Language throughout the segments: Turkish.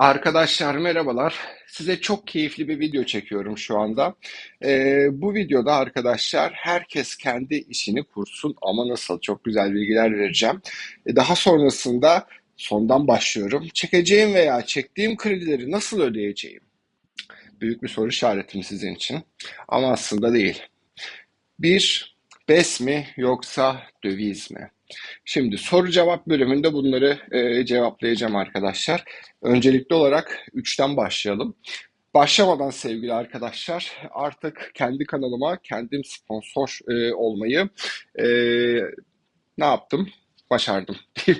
Arkadaşlar merhabalar. Size çok keyifli bir video çekiyorum şu anda. Ee, bu videoda arkadaşlar herkes kendi işini kursun ama nasıl çok güzel bilgiler vereceğim. Ee, daha sonrasında sondan başlıyorum. Çekeceğim veya çektiğim kredileri nasıl ödeyeceğim? Büyük bir soru işaretim sizin için. Ama aslında değil. Bir, BES mi yoksa döviz mi? Şimdi soru cevap bölümünde bunları e, cevaplayacağım arkadaşlar. Öncelikli olarak 3'ten başlayalım. Başlamadan sevgili arkadaşlar artık kendi kanalıma kendim sponsor e, olmayı e, ne yaptım? Başardım?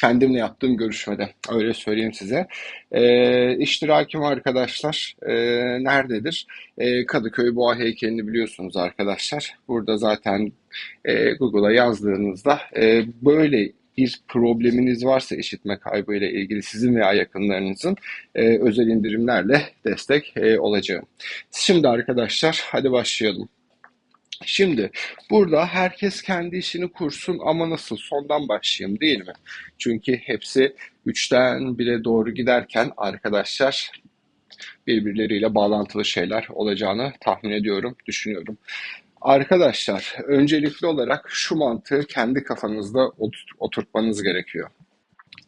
Kendimle yaptığım görüşmede öyle söyleyeyim size. E, iştirakim arkadaşlar e, nerededir? E, Kadıköy Boğa heykelini biliyorsunuz arkadaşlar. Burada zaten e, Google'a yazdığınızda e, böyle bir probleminiz varsa işitme kaybı ile ilgili sizin veya yakınlarınızın e, özel indirimlerle destek e, olacağım. Şimdi arkadaşlar hadi başlayalım. Şimdi burada herkes kendi işini kursun ama nasıl sondan başlayayım değil mi? Çünkü hepsi 3'ten 1'e doğru giderken arkadaşlar birbirleriyle bağlantılı şeyler olacağını tahmin ediyorum, düşünüyorum. Arkadaşlar, öncelikli olarak şu mantığı kendi kafanızda oturtmanız gerekiyor.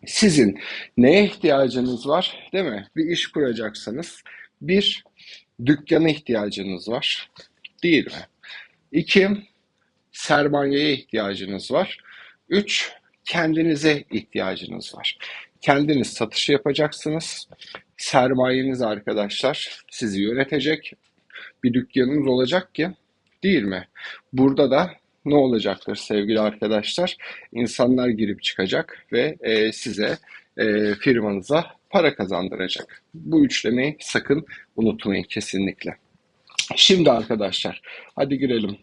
Sizin neye ihtiyacınız var, değil mi? Bir iş kuracaksanız, bir, dükkana ihtiyacınız var, değil mi? İki, sermayeye ihtiyacınız var. Üç, kendinize ihtiyacınız var. Kendiniz satış yapacaksınız. Sermayeniz arkadaşlar sizi yönetecek. Bir dükkanınız olacak ki değil mi? Burada da ne olacaktır sevgili arkadaşlar? İnsanlar girip çıkacak ve e, size e, firmanıza para kazandıracak. Bu üçlemeyi sakın unutmayın kesinlikle. Şimdi arkadaşlar hadi girelim.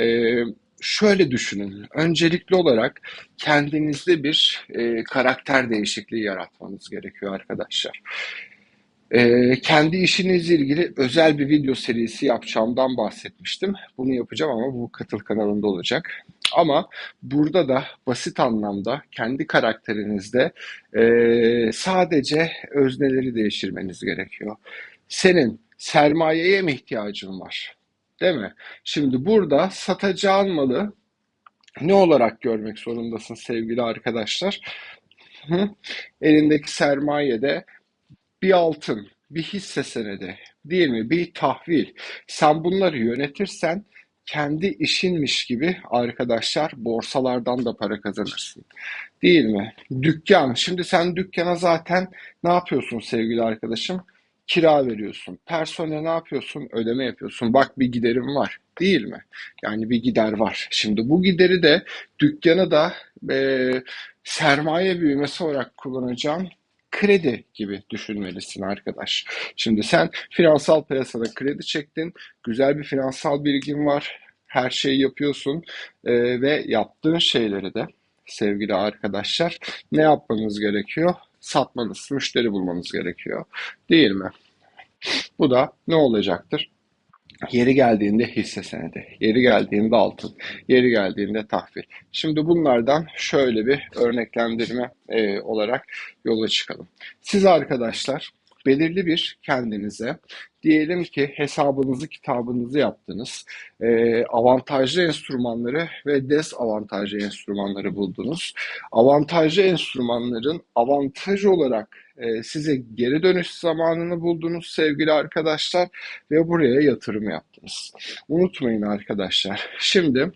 Ee, şöyle düşünün. Öncelikli olarak kendinizde bir e, karakter değişikliği yaratmanız gerekiyor arkadaşlar. Ee, kendi işinizle ilgili özel bir video serisi yapacağımdan bahsetmiştim. Bunu yapacağım ama bu katıl kanalında olacak. Ama burada da basit anlamda kendi karakterinizde e, sadece özneleri değiştirmeniz gerekiyor. Senin sermayeye mi ihtiyacın var? Değil mi? Şimdi burada satacağın malı ne olarak görmek zorundasın sevgili arkadaşlar? Elindeki sermayede bir altın, bir hisse senedi, değil mi? Bir tahvil. Sen bunları yönetirsen kendi işinmiş gibi arkadaşlar borsalardan da para kazanırsın. Değil mi? Dükkan. Şimdi sen dükkana zaten ne yapıyorsun sevgili arkadaşım? kira veriyorsun. Personel ne yapıyorsun? Ödeme yapıyorsun. Bak bir giderim var. Değil mi? Yani bir gider var. Şimdi bu gideri de dükkanı da e, sermaye büyümesi olarak kullanacağım kredi gibi düşünmelisin arkadaş. Şimdi sen finansal piyasada kredi çektin. Güzel bir finansal bilgin var. Her şeyi yapıyorsun e, ve yaptığın şeyleri de sevgili arkadaşlar ne yapmanız gerekiyor? satmanız, müşteri bulmanız gerekiyor. Değil mi? Bu da ne olacaktır? Yeri geldiğinde hisse senedi, yeri geldiğinde altın, yeri geldiğinde tahvil. Şimdi bunlardan şöyle bir örneklendirme e, olarak yola çıkalım. Siz arkadaşlar belirli bir kendinize diyelim ki hesabınızı kitabınızı yaptınız. E, avantajlı enstrümanları ve dezavantajlı enstrümanları buldunuz. Avantajlı enstrümanların avantaj olarak e, size geri dönüş zamanını buldunuz sevgili arkadaşlar ve buraya yatırım yaptınız. Unutmayın arkadaşlar. Şimdi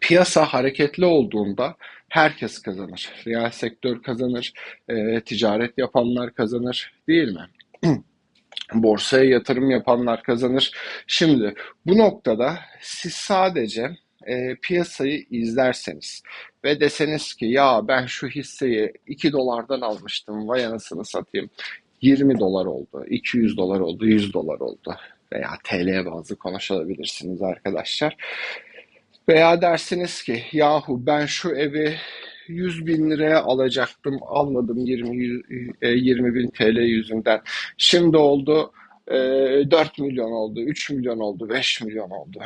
piyasa hareketli olduğunda herkes kazanır. Reel sektör kazanır, e, ticaret yapanlar kazanır değil mi? Borsaya yatırım yapanlar kazanır. Şimdi bu noktada siz sadece e, piyasayı izlerseniz ve deseniz ki ya ben şu hisseyi 2 dolardan almıştım vay anasını satayım 20 dolar oldu, 200 dolar oldu, 100 dolar oldu veya TL bazı konuşabilirsiniz arkadaşlar. Veya dersiniz ki yahu ben şu evi 100 bin liraya alacaktım almadım 20, 20 e, bin TL yüzünden. Şimdi oldu 4 e, milyon oldu, 3 milyon oldu, 5 milyon oldu.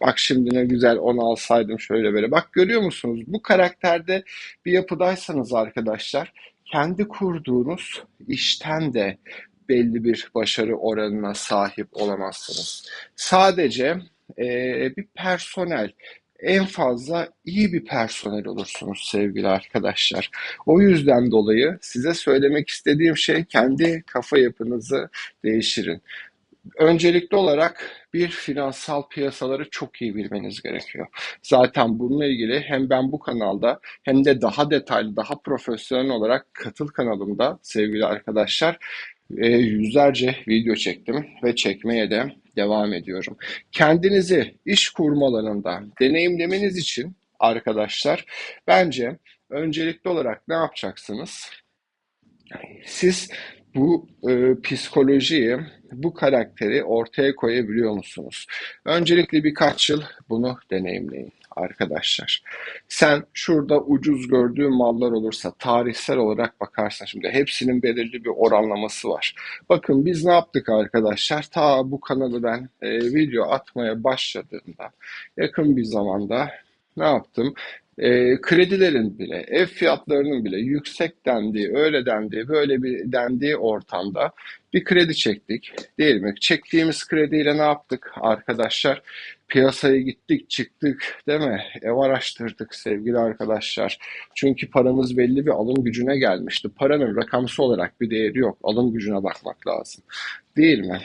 Bak şimdi ne güzel onu alsaydım şöyle böyle. Bak görüyor musunuz? Bu karakterde bir yapıdaysanız arkadaşlar kendi kurduğunuz işten de belli bir başarı oranına sahip olamazsınız. Sadece e, bir personel, en fazla iyi bir personel olursunuz sevgili arkadaşlar. O yüzden dolayı size söylemek istediğim şey kendi kafa yapınızı değiştirin. Öncelikli olarak bir finansal piyasaları çok iyi bilmeniz gerekiyor. Zaten bununla ilgili hem ben bu kanalda hem de daha detaylı, daha profesyonel olarak katıl kanalımda sevgili arkadaşlar e, yüzlerce video çektim ve çekmeye de devam ediyorum. Kendinizi iş kurma alanında deneyimlemeniz için arkadaşlar bence öncelikli olarak ne yapacaksınız? Siz bu e, psikolojiyi, bu karakteri ortaya koyabiliyor musunuz? Öncelikle birkaç yıl bunu deneyimleyin arkadaşlar. Sen şurada ucuz gördüğün mallar olursa tarihsel olarak bakarsan şimdi hepsinin belirli bir oranlaması var. Bakın biz ne yaptık arkadaşlar? Ta bu kanalı ben e, video atmaya başladığımda yakın bir zamanda ne yaptım? E, kredilerin bile, ev fiyatlarının bile yüksek dendiği, öyle dendiği, böyle bir dendiği ortamda bir kredi çektik değil mi? Çektiğimiz krediyle ne yaptık arkadaşlar? Piyasaya gittik, çıktık değil mi? Ev araştırdık sevgili arkadaşlar. Çünkü paramız belli bir alım gücüne gelmişti. Paranın rakamsal olarak bir değeri yok. Alım gücüne bakmak lazım. Değil mi?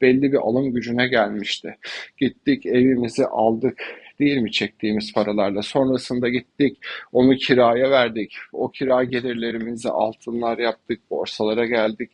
Belli bir alım gücüne gelmişti. Gittik evimizi aldık değil mi çektiğimiz paralarla? Sonrasında gittik, onu kiraya verdik. O kira gelirlerimizi altınlar yaptık, borsalara geldik.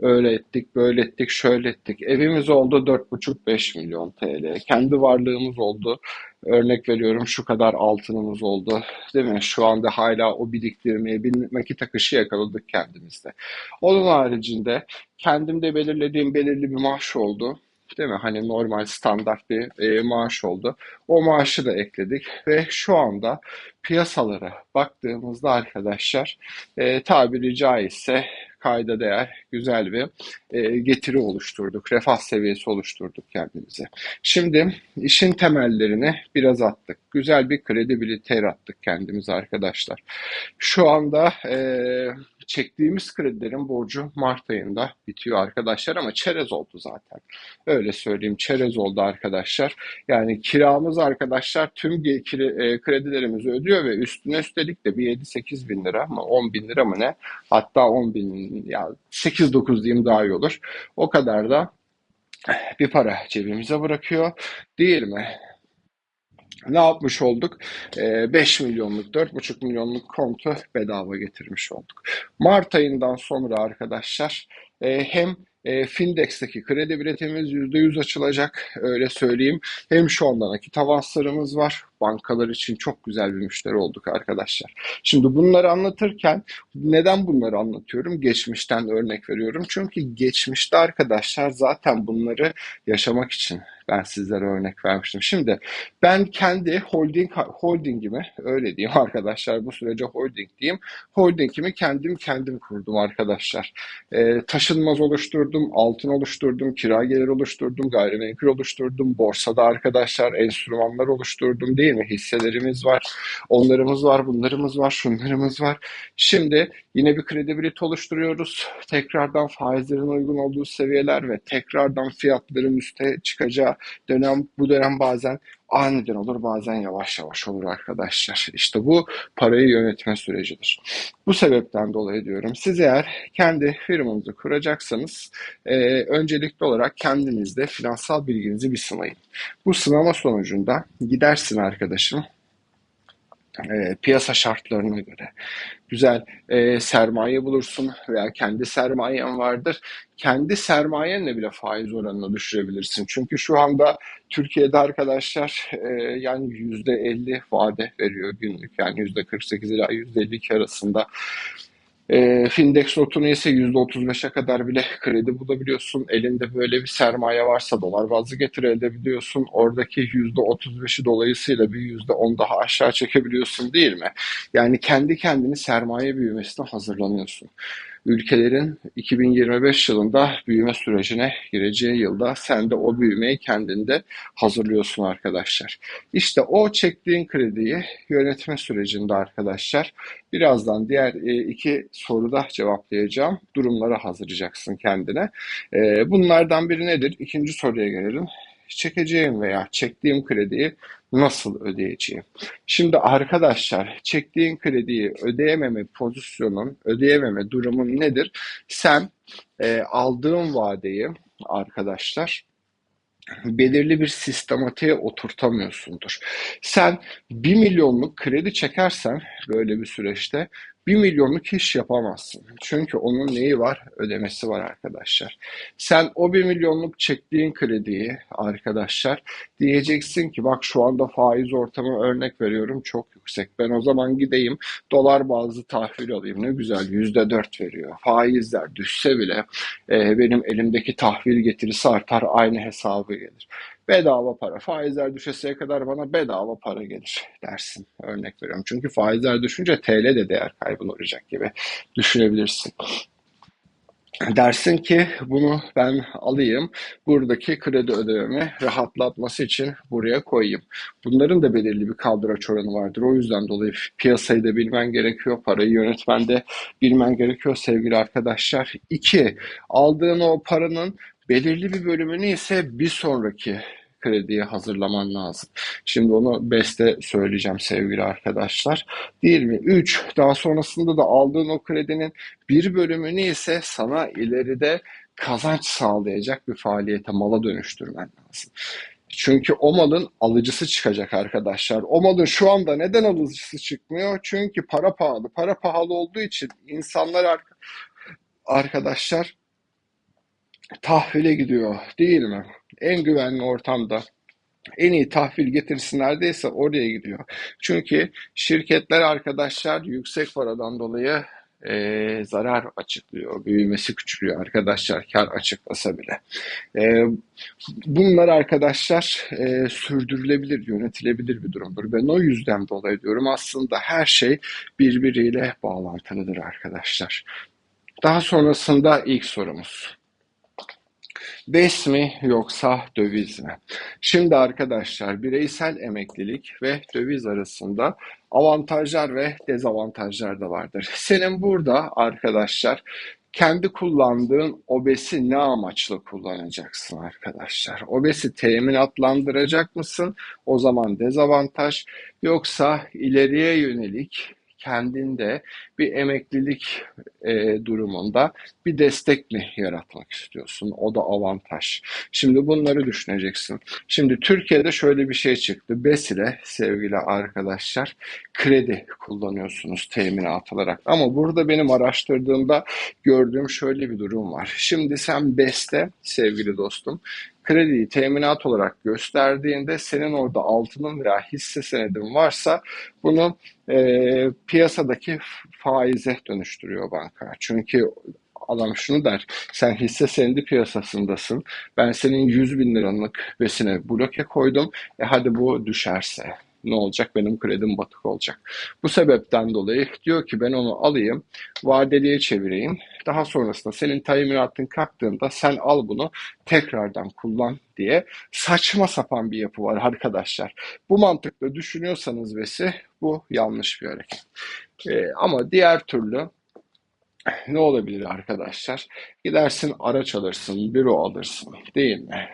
Öyle ettik, böyle ettik, şöyle ettik. Evimiz oldu 4,5-5 milyon TL. Kendi varlığımız oldu. Örnek veriyorum şu kadar altınımız oldu. Değil mi? Şu anda hala o biriktirmeye bir nakit akışı yakaladık kendimizde. Onun haricinde kendimde belirlediğim belirli bir maaş oldu. Değil mi? Hani normal standart bir e, maaş oldu. O maaşı da ekledik ve şu anda piyasalara baktığımızda arkadaşlar e, tabiri caizse kayda değer güzel bir e, getiri oluşturduk. Refah seviyesi oluşturduk kendimize. Şimdi işin temellerini biraz attık. Güzel bir kredibilite yarattık kendimize arkadaşlar. Şu anda e, çektiğimiz kredilerin borcu Mart ayında bitiyor arkadaşlar ama çerez oldu zaten. Öyle söyleyeyim çerez oldu arkadaşlar. Yani kiramız arkadaşlar tüm kredilerimizi ödüyor ve üstüne üstelik de bir 7-8 bin lira mı 10 bin lira mı ne hatta 10 bin ya 8-9 diyeyim daha iyi olur. O kadar da bir para cebimize bırakıyor değil mi? Ne yapmış olduk? E, ee, 5 milyonluk, 4,5 milyonluk kontu bedava getirmiş olduk. Mart ayından sonra arkadaşlar e, hem e, Findex'teki kredi biletimiz %100 açılacak öyle söyleyeyim. Hem şu anda nakit avanslarımız var. Bankalar için çok güzel bir müşteri olduk arkadaşlar. Şimdi bunları anlatırken neden bunları anlatıyorum? Geçmişten örnek veriyorum. Çünkü geçmişte arkadaşlar zaten bunları yaşamak için ben sizlere örnek vermiştim. Şimdi ben kendi holding holdingimi öyle diyeyim arkadaşlar bu sürece holding diyeyim. Holdingimi kendim kendim kurdum arkadaşlar. E, taşınmaz oluşturdum, altın oluşturdum, kira gelir oluşturdum, gayrimenkul oluşturdum, borsada arkadaşlar enstrümanlar oluşturdum değil mi? Hisselerimiz var, onlarımız var, bunlarımız var, şunlarımız var. Şimdi yine bir kredibilite oluşturuyoruz. Tekrardan faizlerin uygun olduğu seviyeler ve tekrardan fiyatların üste çıkacağı dönem bu dönem bazen aniden olur bazen yavaş yavaş olur arkadaşlar. İşte bu parayı yönetme sürecidir. Bu sebepten dolayı diyorum siz eğer kendi firmanızı kuracaksanız e, öncelikli olarak kendinizde finansal bilginizi bir sınayın. Bu sınama sonucunda gidersin arkadaşım e, piyasa şartlarına göre güzel e, sermaye bulursun veya kendi sermayen vardır. Kendi sermayenle bile faiz oranını düşürebilirsin. Çünkü şu anda Türkiye'de arkadaşlar e, yani yüzde 50 vade veriyor günlük yani yüzde 48 ila yüzde 52 arasında e, Findex notunu ise %35'e kadar bile kredi bulabiliyorsun. Elinde böyle bir sermaye varsa dolar bazlı getir elde edebiliyorsun. Oradaki %35'i dolayısıyla bir %10 daha aşağı çekebiliyorsun değil mi? Yani kendi kendini sermaye büyümesine hazırlanıyorsun. Ülkelerin 2025 yılında büyüme sürecine gireceği yılda sen de o büyümeyi kendinde hazırlıyorsun arkadaşlar. İşte o çektiğin krediyi yönetme sürecinde arkadaşlar birazdan diğer e, iki soruda cevaplayacağım durumlara hazırlayacaksın kendine. E, bunlardan biri nedir? İkinci soruya gelelim çekeceğim veya çektiğim krediyi nasıl ödeyeceğim? Şimdi arkadaşlar çektiğin krediyi ödeyememe pozisyonun, ödeyememe durumun nedir? Sen e, aldığın vadeyi arkadaşlar belirli bir sistematiğe oturtamıyorsundur. Sen bir milyonluk kredi çekersen böyle bir süreçte bir milyonluk iş yapamazsın. Çünkü onun neyi var? Ödemesi var arkadaşlar. Sen o bir milyonluk çektiğin krediyi arkadaşlar diyeceksin ki bak şu anda faiz ortamı örnek veriyorum çok yüksek. Ben o zaman gideyim dolar bazlı tahvil alayım. Ne güzel yüzde dört veriyor. Faizler düşse bile e, benim elimdeki tahvil getirisi artar aynı hesabı gelir. Bedava para. Faizler düşeseye kadar bana bedava para gelir dersin. Örnek veriyorum. Çünkü faizler düşünce TL de değer kaybına uğrayacak gibi düşünebilirsin dersin ki bunu ben alayım, buradaki kredi ödememi rahatlatması için buraya koyayım. Bunların da belirli bir kaldıraç oranı vardır. O yüzden dolayı piyasayı da bilmen gerekiyor, parayı yönetmen de bilmen gerekiyor sevgili arkadaşlar. İki, aldığın o paranın belirli bir bölümünü ise bir sonraki krediye hazırlaman lazım. Şimdi onu beste söyleyeceğim sevgili arkadaşlar. Değil mi? 3. Daha sonrasında da aldığın o kredinin bir bölümünü ise sana ileride kazanç sağlayacak bir faaliyete mala dönüştürmen lazım. Çünkü o malın alıcısı çıkacak arkadaşlar. O malın şu anda neden alıcısı çıkmıyor? Çünkü para pahalı. Para pahalı olduğu için insanlar arkadaşlar tahvile gidiyor değil mi? En güvenli ortamda en iyi tahvil getirisi neredeyse oraya gidiyor. Çünkü şirketler arkadaşlar yüksek paradan dolayı e, zarar açıklıyor. Büyümesi küçülüyor arkadaşlar kar açıklasa bile. E, bunlar arkadaşlar e, sürdürülebilir, yönetilebilir bir durumdur. Ben o yüzden dolayı diyorum aslında her şey birbiriyle bağlantılıdır arkadaşlar. Daha sonrasında ilk sorumuz. BES mi yoksa döviz mi? Şimdi arkadaşlar bireysel emeklilik ve döviz arasında avantajlar ve dezavantajlar da vardır. Senin burada arkadaşlar kendi kullandığın obesi ne amaçla kullanacaksın arkadaşlar? Obesi teminatlandıracak mısın? O zaman dezavantaj. Yoksa ileriye yönelik kendinde bir emeklilik e, durumunda bir destek mi yaratmak istiyorsun? O da avantaj. Şimdi bunları düşüneceksin. Şimdi Türkiye'de şöyle bir şey çıktı. BES ile sevgili arkadaşlar kredi kullanıyorsunuz teminat olarak. Ama burada benim araştırdığımda gördüğüm şöyle bir durum var. Şimdi sen BES'te sevgili dostum krediyi teminat olarak gösterdiğinde senin orada altının veya hisse senedin varsa bunu e, piyasadaki faize dönüştürüyor banka. Çünkü adam şunu der. Sen hisse senedi piyasasındasın. Ben senin 100 bin liralık besine bloke koydum. E hadi bu düşerse ne olacak? Benim kredim batık olacak. Bu sebepten dolayı diyor ki ben onu alayım, vadeliye çevireyim. Daha sonrasında senin teminatın kalktığında sen al bunu tekrardan kullan diye saçma sapan bir yapı var arkadaşlar. Bu mantıkla düşünüyorsanız vesi bu yanlış bir hareket. Ee, ama diğer türlü ne olabilir arkadaşlar? Gidersin araç alırsın, büro alırsın değil mi?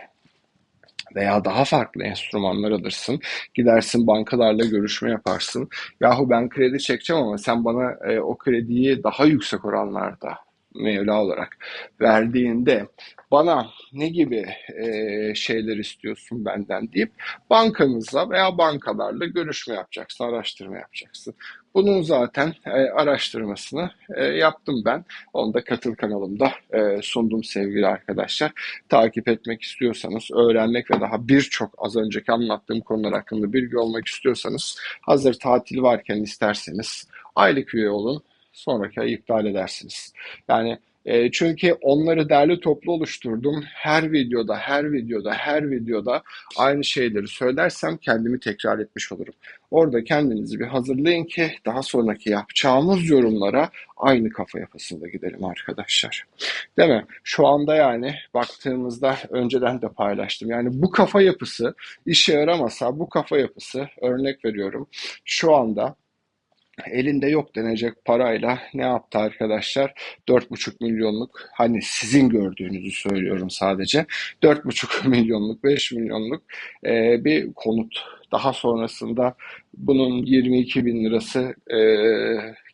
Veya daha farklı enstrümanlar alırsın. Gidersin bankalarla görüşme yaparsın. Yahu ben kredi çekeceğim ama sen bana e, o krediyi daha yüksek oranlarda Mevla olarak verdiğinde bana ne gibi e, şeyler istiyorsun benden deyip bankanızla veya bankalarla görüşme yapacaksın, araştırma yapacaksın. Bunun zaten e, araştırmasını e, yaptım ben. Onu da katıl kanalımda e, sundum sevgili arkadaşlar. Takip etmek istiyorsanız, öğrenmek ve daha birçok az önceki anlattığım konular hakkında bilgi olmak istiyorsanız, hazır tatil varken isterseniz aylık üye olun sonraki ay iptal edersiniz. Yani E, çünkü onları derli toplu oluşturdum. Her videoda, her videoda, her videoda aynı şeyleri söylersem kendimi tekrar etmiş olurum. Orada kendinizi bir hazırlayın ki daha sonraki yapacağımız yorumlara aynı kafa yapısında gidelim arkadaşlar. Değil mi? Şu anda yani baktığımızda önceden de paylaştım. Yani bu kafa yapısı işe yaramasa bu kafa yapısı örnek veriyorum. Şu anda elinde yok denecek parayla ne yaptı arkadaşlar? 4,5 milyonluk hani sizin gördüğünüzü söylüyorum sadece 4,5 milyonluk 5 milyonluk e, bir konut. Daha sonrasında bunun 22 bin lirası e,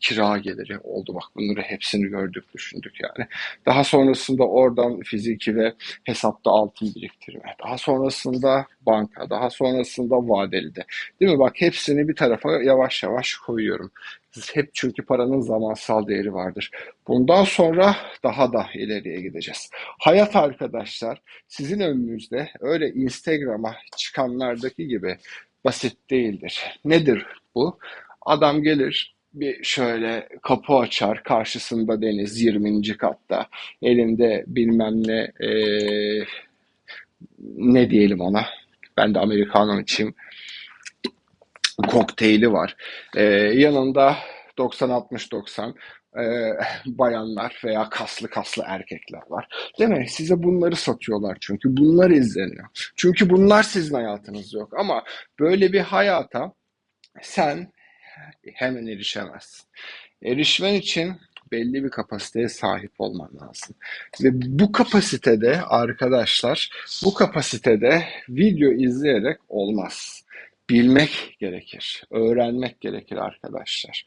kira geliri oldu. Bak bunları hepsini gördük, düşündük yani. Daha sonrasında oradan fiziki ve hesapta altın biriktirme. Daha sonrasında banka, daha sonrasında vadeli de. Değil mi? Bak hepsini bir tarafa yavaş yavaş koyuyorum. Hep çünkü paranın zamansal değeri vardır. Bundan sonra daha da ileriye gideceğiz. Hayat arkadaşlar sizin önünüzde öyle Instagram'a çıkanlardaki gibi basit değildir. Nedir bu? Adam gelir bir şöyle kapı açar karşısında deniz 20. katta elinde bilmem ne eee, ne diyelim ona ben de Americano içeyim kokteyli var. Ee, yanında 90-60-90 e, bayanlar veya kaslı kaslı erkekler var. Mi? Size bunları satıyorlar çünkü bunlar izleniyor. Çünkü bunlar sizin hayatınız yok ama böyle bir hayata sen hemen erişemezsin. Erişmen için belli bir kapasiteye sahip olman lazım. Ve bu kapasitede arkadaşlar, bu kapasitede video izleyerek olmaz. Bilmek gerekir, öğrenmek gerekir arkadaşlar.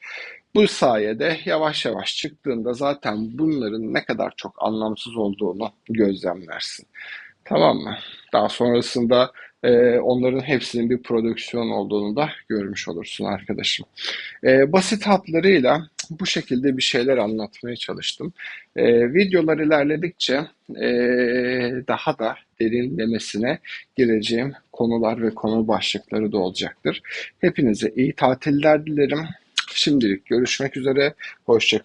Bu sayede yavaş yavaş çıktığında zaten bunların ne kadar çok anlamsız olduğunu gözlemlersin. Tamam mı? Daha sonrasında e, onların hepsinin bir prodüksiyon olduğunu da görmüş olursun arkadaşım. E, basit hatlarıyla bu şekilde bir şeyler anlatmaya çalıştım. E, videolar ilerledikçe e, daha da derinlemesine gireceğim konular ve konu başlıkları da olacaktır. Hepinize iyi tatiller dilerim. Şimdilik görüşmek üzere. Hoşçakalın.